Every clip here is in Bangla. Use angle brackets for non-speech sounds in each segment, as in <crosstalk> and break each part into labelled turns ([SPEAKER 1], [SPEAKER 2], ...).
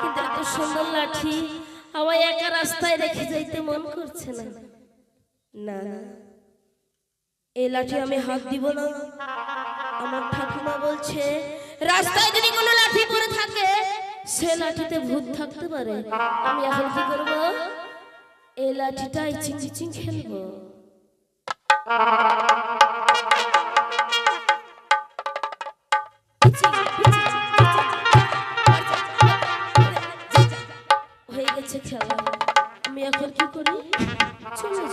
[SPEAKER 1] কিন্তু এত সুন্দর লাঠি আমার একা রাস্তায় রেখে যাইতে মন করছে না। না এই লাঠি আমি হাত দিব না। আমার ঠাকুমা বলছে, রাস্তায় যদি কোনো লাঠি পড়ে থাকে, সে লাঠিতে ভূত থাকতে পারে। আমি এখন কি করব? এই লাঠিটা ইচিং ইচিং খেলব। করি চলে তুই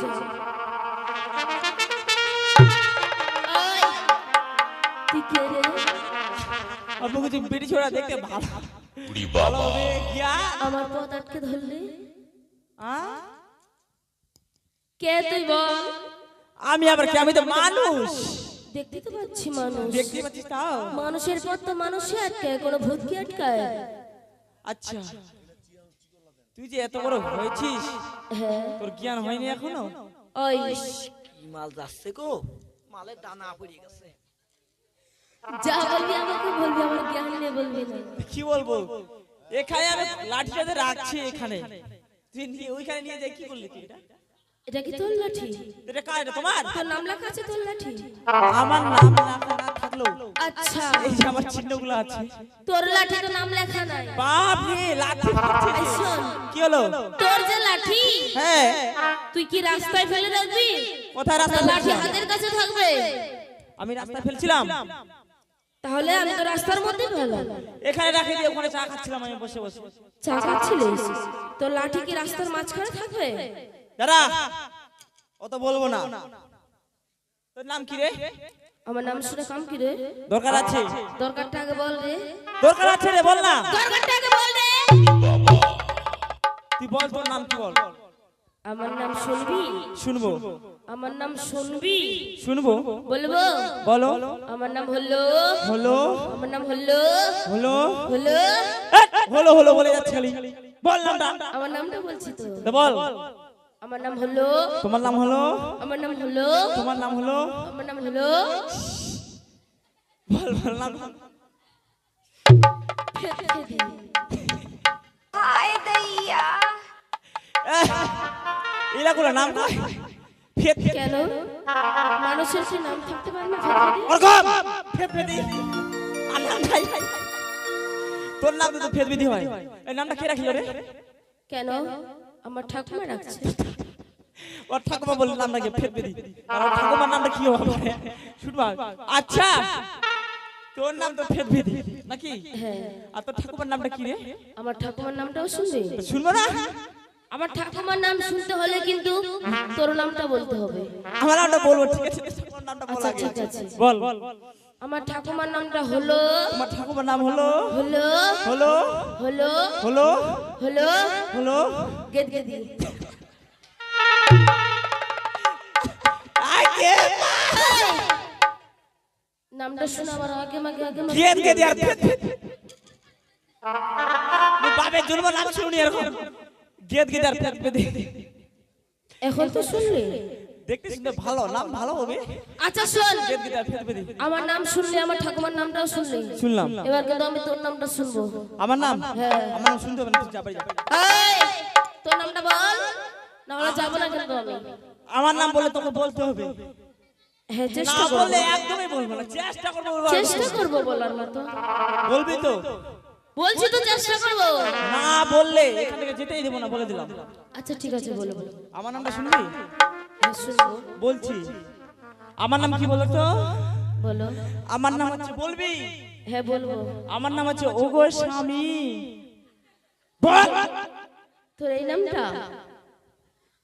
[SPEAKER 2] অল্প কিছু বিড়ি ছোড়া দেখতে ভালো। ভালো হবে গিয়া।
[SPEAKER 1] আমার পথ আটকে ধরলি? কে তুই বল?
[SPEAKER 2] আমি আবার কি? আমি তো মানুষ।
[SPEAKER 1] দেখতে তো পাচ্ছি মানুষ।
[SPEAKER 2] দেখতে পাচ্ছিস তাও?
[SPEAKER 1] মানুষের পথ তো মানুষই আটকায় কোনো ভূত কি আটকায়।
[SPEAKER 2] আচ্ছা। তুই যে এত বড় হয়েছিস?
[SPEAKER 1] হ্যাঁ
[SPEAKER 2] তোর জ্ঞান হয়নি এখনও?
[SPEAKER 1] ওই
[SPEAKER 3] কি মাল যাচ্ছে গো? মালের দানা পড়ে গেছে।
[SPEAKER 1] যা বলবি আমাকে বলবি আমার জ্ঞান নিয়ে বলবি না।
[SPEAKER 2] কি বলব? এখানে আমি লাঠিটাতে রাখছি এখানে। তুই নিয়ে ওইখানে নিয়ে যাই কি বললি তুই এটা?
[SPEAKER 1] এটা কি তোর লাঠি?
[SPEAKER 2] এটা কার? এটা তোমার?
[SPEAKER 1] তোর নাম লেখা আছে তোর লাঠি?
[SPEAKER 2] আমার নাম না না থাকল
[SPEAKER 1] আচ্ছা।
[SPEAKER 2] এই যে আমার চিহ্নগুলো আছে।
[SPEAKER 1] তোর লাঠিতে নাম লেখা নাই।
[SPEAKER 2] বাপ রে লাঠি
[SPEAKER 1] শোন,
[SPEAKER 2] কি হলো?
[SPEAKER 1] তোর যে লাঠি
[SPEAKER 2] হ্যাঁ।
[SPEAKER 1] তুই কি রাস্তায় ফেলে রাখবি?
[SPEAKER 2] কোথায়
[SPEAKER 1] না
[SPEAKER 2] রাস্তা
[SPEAKER 1] লাঠি
[SPEAKER 2] ফেলছিলাম?
[SPEAKER 1] হাতের কাছে থাকবে।
[SPEAKER 2] আমি রাস্তা ফেলছিলাম।
[SPEAKER 1] তাহলে আমি তো রাস্তার মধ্যে পেলাম
[SPEAKER 2] এখানে রাখি দিয়ে ওখানে চা খাচ্ছিলাম আমি বসে বসে।
[SPEAKER 1] চা খাচ্ছিলিস? তোর লাঠি কি রাস্তার মাঝখানে থাকবে?
[SPEAKER 2] দাদা অত বলব না। তোর নাম কি রে?
[SPEAKER 1] আমার নাম শুনে কাম কি রে?
[SPEAKER 2] দরকার আছে।
[SPEAKER 1] দরকারটা আগে বল রে।
[SPEAKER 2] দরকার আছে রে বল না।
[SPEAKER 1] দরকারটা আগে বল রে।
[SPEAKER 2] তুই বল তোর নাম কি বল?
[SPEAKER 1] আমার নাম শুনবি?
[SPEAKER 2] শুনব।
[SPEAKER 1] আমার নাম শুনবি?
[SPEAKER 2] শুনব।
[SPEAKER 1] বলব?
[SPEAKER 2] বলো।
[SPEAKER 1] আমার নাম হলো?
[SPEAKER 2] হলো।
[SPEAKER 1] আমার নাম হলো?
[SPEAKER 2] হলো।
[SPEAKER 1] হলো?
[SPEAKER 2] হলো হলো বলে যাচ্ছে খালি। বল নামটা।
[SPEAKER 1] আমার নামটা বলছি তো
[SPEAKER 2] বল।
[SPEAKER 1] আমার নাম হলো
[SPEAKER 2] তোমার নাম হলো?
[SPEAKER 1] আমার নাম হলো
[SPEAKER 2] তোমার নাম হলো?
[SPEAKER 1] আমার নাম হলো
[SPEAKER 2] বল বল নাম। এলা করে নাম কয়? ফেত
[SPEAKER 1] কেন? মানুষের কি নাম থাকতে পারে না?
[SPEAKER 2] ওরকম ফেত ফেদি আর নাম খাই তোর নাম তো ফেত বিধি হয় এই নামটা কে রাখিল রে?
[SPEAKER 1] কেন? আমার ঠাকুমা রাখছে
[SPEAKER 2] ওর ঠাকুমা বলে নামটা কি ফেত বিধি আর ওর ঠাকুমার নামটা কি হবে? শুনবা আচ্ছা তোর নাম তো ফের বিধি নাকি?
[SPEAKER 1] হ্যাঁ।
[SPEAKER 2] আর তোর ঠাকুমার নামটা কি রে?
[SPEAKER 1] আমার ঠাকুমার নামটাও শুনবি?
[SPEAKER 2] শুনব না?
[SPEAKER 1] আমার ঠাকুমার নাম শুনতে হলে কিন্তু তোর নামটা বলতে হবে।
[SPEAKER 2] আমার নামটা বলব ঠিক আছে? তোর নামটা বল
[SPEAKER 1] আচ্ছা ঠিক আছে।
[SPEAKER 2] বল।
[SPEAKER 1] আমার ঠাকুমার নামটা হলো
[SPEAKER 2] আমার ঠাকুমার নাম হলো
[SPEAKER 1] হলো
[SPEAKER 2] হলো
[SPEAKER 1] হলো
[SPEAKER 2] হলো
[SPEAKER 1] হলো
[SPEAKER 2] হলো
[SPEAKER 1] গেদগেদি।
[SPEAKER 2] আগে
[SPEAKER 1] নামটা শুনে আমার আগে মাগে আগে মাগে।
[SPEAKER 2] গেদ গেদ আর বাপের জন্ম নাম শুনি এরকম। গেদ গেদ আর ফেত
[SPEAKER 1] এখন তো শুনলি।
[SPEAKER 2] দেখতে শুনতে ভালো নাম ভালো হবে।
[SPEAKER 1] আচ্ছা শোন। আমার নাম শুনলি আমার ঠাকুমার নামটাও শুনলি।
[SPEAKER 2] শুনলাম।
[SPEAKER 1] এবার কিন্তু আমি তোর নামটা শুনব।
[SPEAKER 2] আমার নাম?
[SPEAKER 1] হ্যাঁ।
[SPEAKER 2] আমার নাম শুনতে হবে না তুই যা বাড়ি যা।
[SPEAKER 1] এই, তোর নামটা বল। না হলে যাব না কিন্তু আমি।
[SPEAKER 2] আমার নাম বলে তোকে বলতে হবে।
[SPEAKER 1] হ্যাঁ চেষ্টা
[SPEAKER 2] বললে
[SPEAKER 1] করব।
[SPEAKER 2] একদমই বলব না চেষ্টা করব
[SPEAKER 1] চেষ্টা করব বলার মতো।
[SPEAKER 2] বলবি তো?
[SPEAKER 1] বলছি তো চেষ্টা করব।
[SPEAKER 2] না বললে এখান থেকে যেতেই দেবো না বলে দিলাম।
[SPEAKER 1] আচ্ছা ঠিক আছে বলো বলো।
[SPEAKER 2] আমার নামটা শুনব? বলছি। আমার নাম কি বলো তো?
[SPEAKER 1] বলো।
[SPEAKER 2] আমার নাম হচ্ছে বলবি?
[SPEAKER 1] হ্যাঁ বলব।
[SPEAKER 2] আমার নাম হচ্ছে ওগো স্বামী। বল।
[SPEAKER 1] তোর এই নামটা?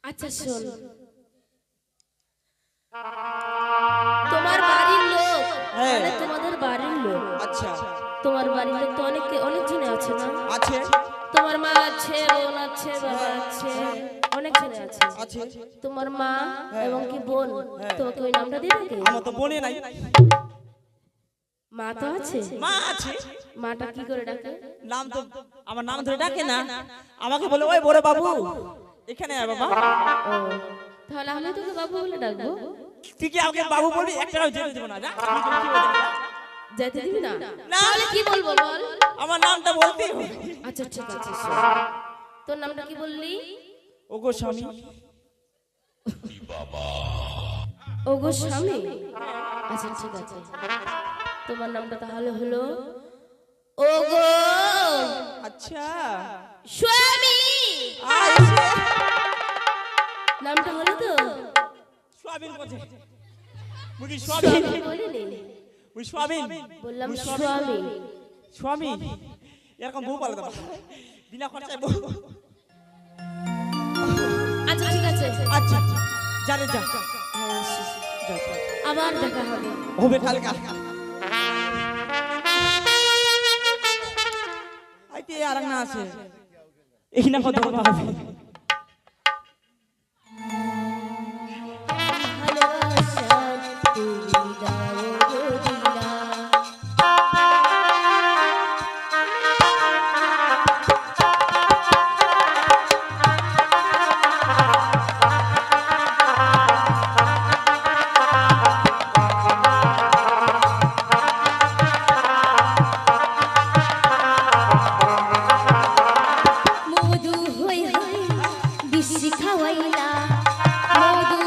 [SPEAKER 1] আচ্ছা শোন। তোমার বাড়ির লোক
[SPEAKER 2] হ্যাঁ।
[SPEAKER 1] মানে তোমাদের বাড়ির লোক।
[SPEAKER 2] আচ্ছা।
[SPEAKER 1] তোমার বাড়ির লোক তো অনেক অনেক জনে আছে না?
[SPEAKER 2] আছে।
[SPEAKER 1] তোমার মা আছে বোন আছে বাবা আছে। অনেক জনে আছে। তোমার মা এবং কি বোন? তোমাকে ওই নামটা দিয়ে থাকে?
[SPEAKER 2] আমার তো বনে নাই।
[SPEAKER 1] মা তো আছে?
[SPEAKER 2] মা আছে।
[SPEAKER 4] মাটা কি করে ডাকে?
[SPEAKER 2] নাম তো আমার নাম ধরে ডাকে না। আমাকে বলে ওই বড় বাবু এখানে আয় বাবা।
[SPEAKER 4] তাহলে আমি তোকে বাবু বলে ডাকবো।
[SPEAKER 2] তুই কি আমাকে বাবু বলবি? একটা যেতে দেবো না। যা, বলবি, বলবি।
[SPEAKER 4] যেতে দিবি না। তাহলে কি বলব বল?
[SPEAKER 2] আমার নামটা বলতেই হবে।
[SPEAKER 4] আচ্ছা ঠিক আছে তোর নামটা কি বললি?
[SPEAKER 2] ও গো স্বামী।
[SPEAKER 4] ও গো স্বামী। আচ্ছা ঠিক আছে। তোমার নামটা তাহলে হলো ও গো
[SPEAKER 2] আচ্ছা।
[SPEAKER 4] স্বামী।
[SPEAKER 2] আইছে।
[SPEAKER 4] নামটা হলো তো?
[SPEAKER 2] বলছে মুখি সোয়াবিন
[SPEAKER 4] স্বামী। বলিনি?
[SPEAKER 2] ওই সোয়াবিন
[SPEAKER 4] বললাম স্বামী।
[SPEAKER 2] স্বামী। এরকম বউ পালে দেবো বিনা খরচায় বউ।
[SPEAKER 4] আচ্ছা
[SPEAKER 2] আচ্ছা জানে যা আমার।
[SPEAKER 4] আবার দেখা হবে।
[SPEAKER 2] হবে কালকা। আইতে আর না আছে। এই না কত হবে?
[SPEAKER 4] বিশি খাওয়াইলা মধু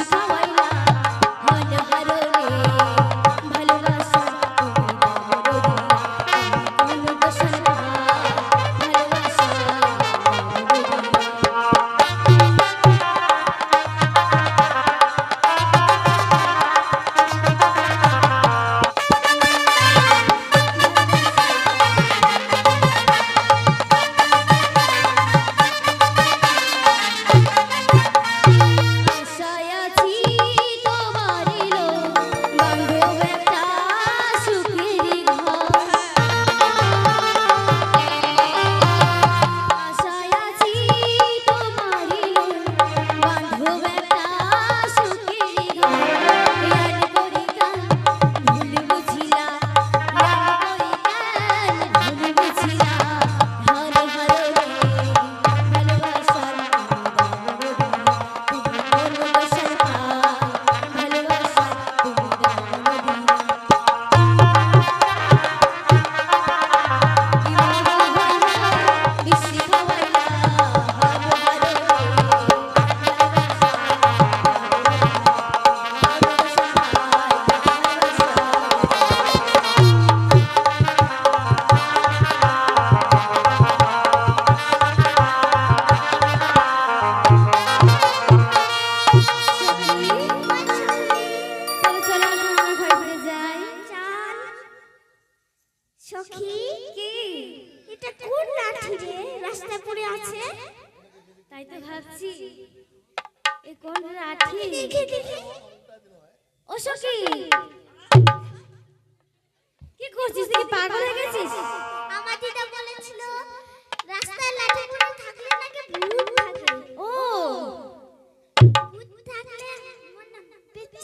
[SPEAKER 4] বিশি
[SPEAKER 5] সখী? কি? এটা কোন লাঠি রে? রাস্তা পড়ে আছে?
[SPEAKER 4] তাই তো ভাবছি এ কোন লাঠি?
[SPEAKER 5] দেখে দেখে ও সখী! কি করছিস তুই পাগল হয়ে গেছিস? আমার দিদা বলেছিল রাস্তায় লাঠি পড়ে থাকলে নাকি ভূত থাকে ও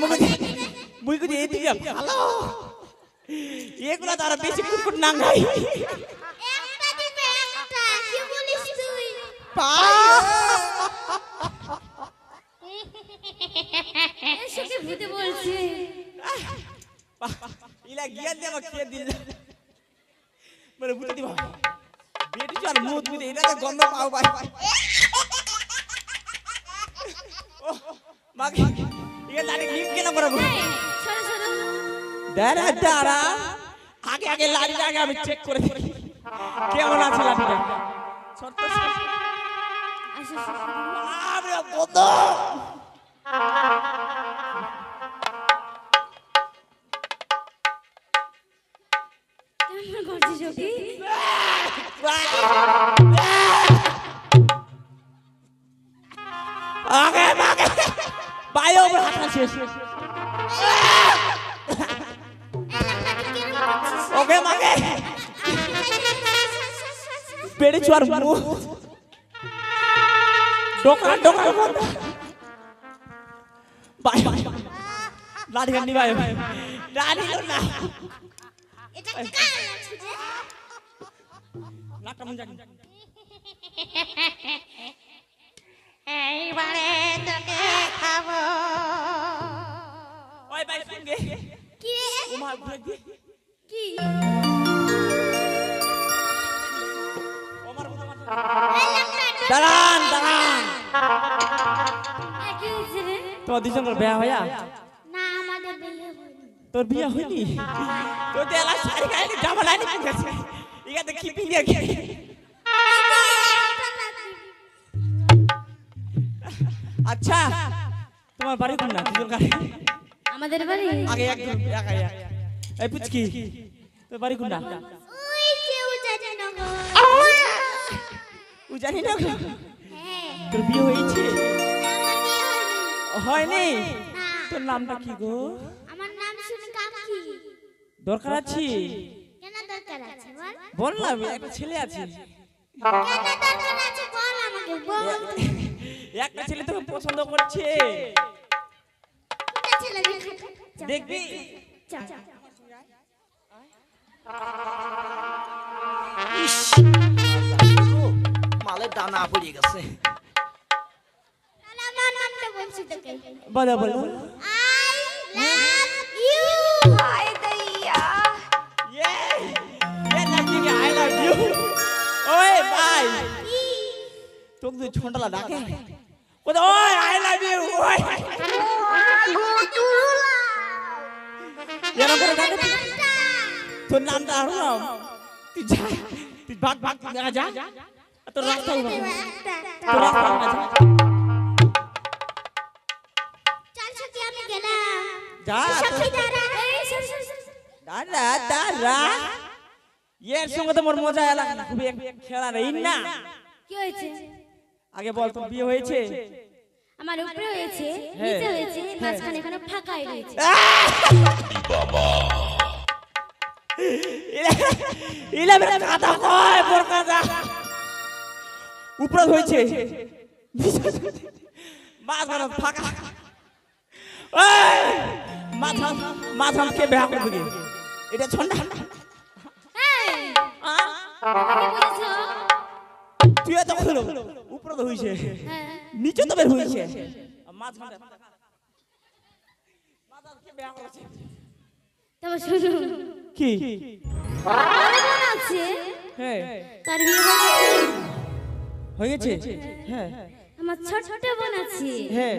[SPEAKER 2] মুখে মুই কুদি এদিকে ভালো এগুলা তারা বেশি কুটকুট নাঙ্গাই
[SPEAKER 5] একটা দিবে একটা কি বলিস তুই? এসকে ভূতে বলছে?
[SPEAKER 2] ইলা গিয়া দেবা কে দিল। বলে বুঝতে দিবা। বেটি চার মুখ বুঝে এটা গন্ধ পাও ভাই। <laughs> মাকে ইয়ে লাড়ি লিপ কেন করব
[SPEAKER 5] সরো সরো।
[SPEAKER 2] দাঁড়া দাঁড়া। আগে আগে লাড়িটা আগে আমি চেক করে দেখি। কেমন আছে
[SPEAKER 5] সখী?
[SPEAKER 2] আগে আগে বাইরে ওপর হাত আছে ওকে মাগে পেড়ে চুয়ার মুখ ডোকা ডোকা বাই লাড়ি গান্ডি বাই লাড়ি না
[SPEAKER 5] এটা কার আছে রে
[SPEAKER 2] নাকটা মুন জানি
[SPEAKER 6] এইবারে তোকে খাব
[SPEAKER 2] ওই ভাই সঙ্গে।
[SPEAKER 5] কি? রে
[SPEAKER 2] ও মা ঘুরে দি
[SPEAKER 5] কি?
[SPEAKER 2] ওমার মতো দাঁড়ান দাঁড়ান। তোমার বেয়া হইয়া?
[SPEAKER 5] না আমাদের বিয়ে হয়নি।
[SPEAKER 2] তোর বিয়ে হয়নি? তোর তো এলা শাড়ি গায়ে জামা লাইনি কি আচ্ছা। তোমার বাড়ি কোন না দুজন গাড়ি
[SPEAKER 5] আমাদের বাড়ি?
[SPEAKER 2] আগে এক আগে এক এই পুচকি তোর বাড়ি কোন না
[SPEAKER 5] ওই যে
[SPEAKER 2] ও জানি না
[SPEAKER 5] হ্যাঁ।
[SPEAKER 2] তোর বিয়ে হয়েছে?
[SPEAKER 5] হয়নি? না।
[SPEAKER 2] তোর নামটা কি গো?
[SPEAKER 5] আমার নাম শুনে কাকি।
[SPEAKER 2] দরকার আছে?
[SPEAKER 5] কেন দরকার আছে বল?
[SPEAKER 2] বললাম একটা ছেলে আছে।
[SPEAKER 5] কেন দরকার আছে বল আমাকে বল।
[SPEAKER 2] একটা ছেলে তোকে পছন্দ করছে। দেখবি?
[SPEAKER 3] মালের দানা পড়ে গেছে।
[SPEAKER 5] বলছি তোকে।
[SPEAKER 2] ওই
[SPEAKER 5] আই লাভ ইউ
[SPEAKER 2] ওই এরকম করে ডাকে তোর নামটা আর নাম তুই যা তুই ভাগ ভাগ দেখা যা তোর রাস্তা উঠা তোর রাস্তা উঠা
[SPEAKER 5] চল সত্যি আমি গেলাম
[SPEAKER 2] যা
[SPEAKER 5] সত্যি দাঁড়া
[SPEAKER 2] দাঁড়া দাঁড়া এর সঙ্গে তো মোর মজা এলাম খুবই খেলা নেই না
[SPEAKER 5] কি হয়েছে
[SPEAKER 2] আগে বল তোর বিয়ে হয়েছে?
[SPEAKER 5] আমার উপরে হয়েছে
[SPEAKER 2] হ্যাঁ।
[SPEAKER 5] নিচে হয়েছে মাঝখানে এখানে ফাঁকাই রয়েছে।
[SPEAKER 2] ইলা বেটা কথা কয় মোর কথা উপরে হয়েছে। মাছ মাছ ফাঁকা মাথা মাথা কে বেহা করে দিবি এটা ছন্ডা
[SPEAKER 5] এই, কি
[SPEAKER 2] তুই এত খুলো। উপরে তো
[SPEAKER 5] হ্যাঁ
[SPEAKER 2] নিচে তো বের মাছ মাছ
[SPEAKER 5] তবে শুনো।
[SPEAKER 2] কি?
[SPEAKER 5] আছে।
[SPEAKER 2] হ্যাঁ।
[SPEAKER 5] তার বিয়ে হয়ে গেছে।
[SPEAKER 2] হ্যাঁ
[SPEAKER 5] আমার ছোট বোন আছে।
[SPEAKER 2] হ্যাঁ।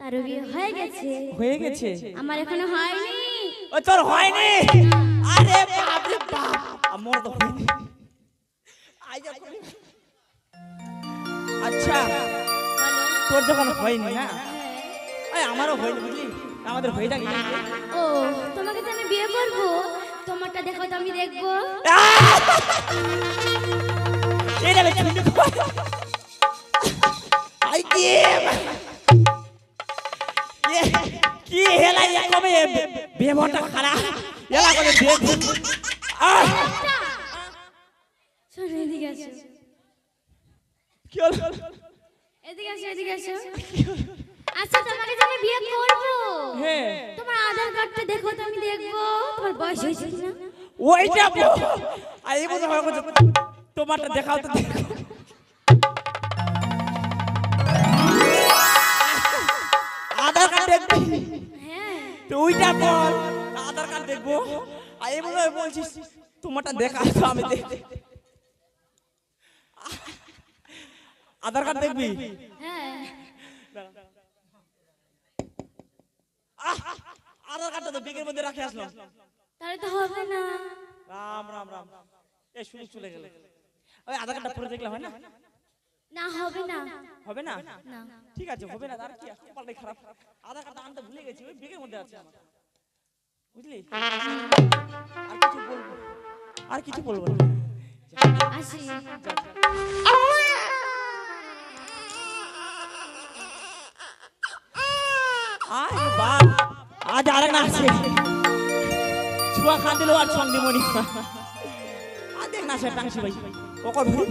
[SPEAKER 5] তার বিয়ে হয়ে গেছে।
[SPEAKER 2] হয়ে গেছে?
[SPEAKER 5] আমার এখনও হয়নি।
[SPEAKER 2] ও তোর হয়নি? আরে বাপ! রে বাপ আমার তো হয়নি। আচ্ছা। তোর যখন হয়নি না? এই আমারও হয়নি বুঝলি? আমাদের হয়ে যাক
[SPEAKER 7] ও তোমাকে তো আমি বিয়ে করব। তোমারটা দেখো তো আমি দেখব।
[SPEAKER 2] কি? কি হেলা কবে বেমনটা খারাপ? এলা করে
[SPEAKER 7] শোনো আসো।
[SPEAKER 2] কি হলো
[SPEAKER 7] এদিকে আসো এদিকে আসো। আচ্ছা তোমাকে তো আমি বিয়ে করব?
[SPEAKER 2] হ্যাঁ।
[SPEAKER 7] তোমার আধার কার্ডটা দেখো তো আমি দেখব। তোমার বয়স হয়েছে না
[SPEAKER 2] ওইটা আর এই বছর হয় তোমারটা দেখাও তো দেখো। আধার কার্ড দেখবি?
[SPEAKER 7] হ্যাঁ।
[SPEAKER 2] তো ওইটা বল। আধার কার্ড দেখব। আর এই বলছিস তোমারটা দেখা আমি দেখতে আধার কার্ড দেখবি
[SPEAKER 7] হ্যাঁ
[SPEAKER 2] আধার কার্ডটা তো বেগের মধ্যে রাখে আসলাম
[SPEAKER 7] তাহলে তো হবে না
[SPEAKER 2] রাম রাম রাম এই শুনে চলে গেলে ওই আধার কার্ডটা পরে দেখলে হয় না
[SPEAKER 7] না হবে না
[SPEAKER 2] হবে না
[SPEAKER 7] না
[SPEAKER 2] ঠিক আছে হবে না আর কি কপালটাই খারাপ আধার কার্ডটা আনতে ভুলে গেছি ওই বেগের মধ্যে আছে আমার বুঝলি আর কিছু বলব আর কিছু বলব না
[SPEAKER 7] আসি
[SPEAKER 2] আয় বাপ। আজ আর না আছে ছুয়া খান দিল আর সঙ্গে মনি দেখ না সে টাংসি ভাই। ওকে ধরুন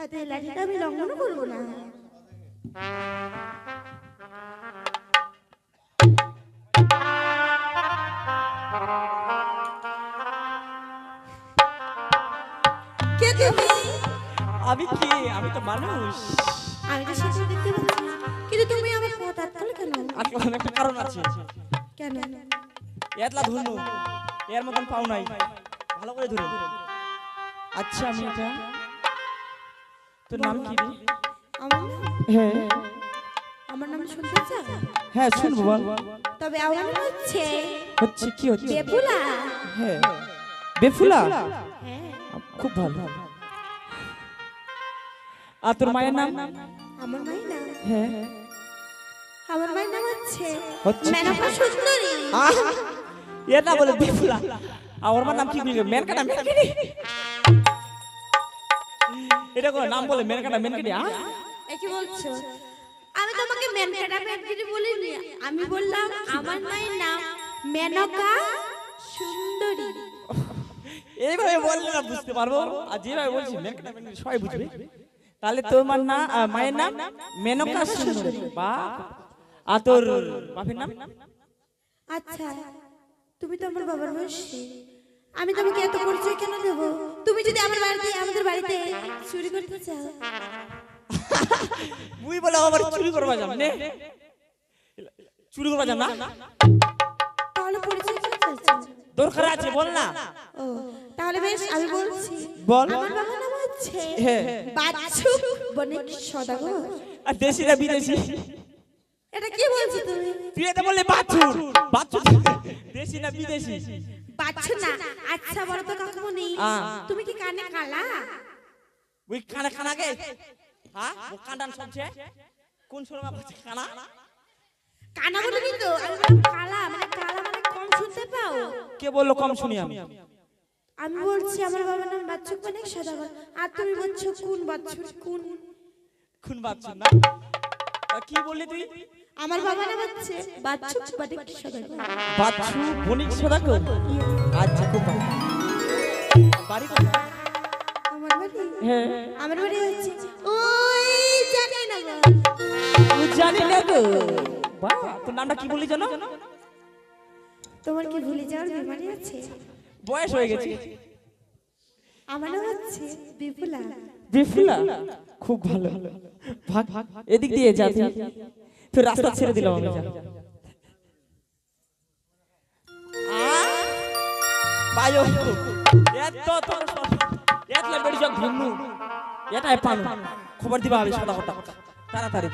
[SPEAKER 7] তাতে লাঠিটা আমি লঙ্ঘন করব না। কে তুমি?
[SPEAKER 2] আমি কি? আমি তো মানুষ।
[SPEAKER 7] আমি তো সেটা দেখতে পাচ্ছি কিন্তু তুমি আমার পথ আটকালে কেন?
[SPEAKER 2] আর কোনো একটা কারণ আছে।
[SPEAKER 7] কেন?
[SPEAKER 2] এতলা ধন্য এর মতন পাও নাই। ভালো করে ধরে আচ্ছা আমি এটা তোর নাম কি রে?
[SPEAKER 7] আমার নাম?
[SPEAKER 2] হ্যাঁ।
[SPEAKER 7] আমার নাম শুনতে চাও?
[SPEAKER 2] হ্যাঁ শুনব বল।
[SPEAKER 7] তবে আমার নাম হচ্ছে
[SPEAKER 2] হচ্ছে কি হচ্ছে
[SPEAKER 7] বেপুলা
[SPEAKER 2] হ্যাঁ। বেফুলা?
[SPEAKER 7] হ্যাঁ।
[SPEAKER 2] খুব ভালো। আর তোর মায়ের নাম?
[SPEAKER 7] আমার মায়ের নাম?
[SPEAKER 2] হ্যাঁ।
[SPEAKER 7] আমার মায়ের নাম হচ্ছে
[SPEAKER 2] হচ্ছে
[SPEAKER 7] মেনকা সুন্দরী!
[SPEAKER 2] না বলে বেফুলা। আর ওর মার নাম কি বলবে মেনকাটা মেনকাটি। এটা কোনো নাম বলে মেনকাটা মেনকাটি আ
[SPEAKER 7] এ কি বলছো? আমি তোমাকে মেনকাটা মেনকাটি বলিনি আমি বললাম আমার মায়ের নাম মেনকা সুন্দরী।
[SPEAKER 2] এইভাবে বললে না বুঝতে পারব? আর যেভাবে বলছি মেনকাটা মেনকাটি সবাই বুঝবে। তাহলে তোমার না মায়ের নাম মেনকা সুন্দরী। বা আর তোর বাপের নাম?
[SPEAKER 7] আচ্ছা তুমি তো আমার বাবার বয়সী। আমি তোমাকে এত পরিচয় কেন দেবো? তুমি যদি আমার বাড়িতে আমাদের বাড়িতে চুরি করতে চাও। <laughs>
[SPEAKER 2] মুই বলে আবার চুরি করবা যাম নে। চুরি করবা যাম না?
[SPEAKER 7] তাহলে পরিচয় কেন চাইছো?
[SPEAKER 2] দরকার আছে বল না।
[SPEAKER 7] ও তাহলে বেশ আমি বলছি
[SPEAKER 2] বল।
[SPEAKER 7] আমার বাবার নাম হচ্ছে বাচ্চু। বণিক সদাগর
[SPEAKER 2] আর দেশি না বিদেশি?
[SPEAKER 7] এটা কি বলছো তুমি?
[SPEAKER 2] তুই এটা বললে বাছুর। বাছুর। দেশি না বিদেশি?
[SPEAKER 7] বাচ্চু না। আচ্ছা বলো তো কাকুমনি তুমি কি কানে কালা?
[SPEAKER 2] ওই কানে কানা গে? হ্যাঁ ও সবছে? কোন কানা?
[SPEAKER 7] কানা বলে কিন্তু আমি বললাম কালা মানে কালা মানে কম শুনতে পাও?
[SPEAKER 2] কে বলল কম শুনি আমি?
[SPEAKER 7] আমি বলছি আমার বাবার নাম বাচ্চু বণিক সদাগর। আর তুমি বলছো কোন বাচ্চুর কোন?
[SPEAKER 2] খুন বাছুর না? কি বললি তুই?
[SPEAKER 7] আমার বাবা নাম হচ্ছে। বাচ্চু বাটি সদাগর
[SPEAKER 2] বাচ্চু বণিক সদাকর আচ্ছা খুব ভালো। বাড়ি কোথায়?
[SPEAKER 7] আমার বাড়ি?
[SPEAKER 2] হ্যাঁ।
[SPEAKER 7] আমার বাড়ি হচ্ছে ওই জানি না গো।
[SPEAKER 2] ও জানি না গো বাহ তোর নামটা কি বললি জানো
[SPEAKER 7] তোমার কি ভুলে যাওয়ার বিমারি আছে?
[SPEAKER 2] বয়স হয়ে গেছে।
[SPEAKER 7] আমার নাম হচ্ছে বিপুলা।
[SPEAKER 2] বিফলা খুব ভালো। ভাগ। এদিক দিয়ে যা। তুই। রাস্তা ছেড়ে দিলাম আমি যা। বায়ো এত এতলা বেড়ি যা ঘুমনু এটাই পানু খবর দিবা হবে সাদা কথা তাড়াতাড়ি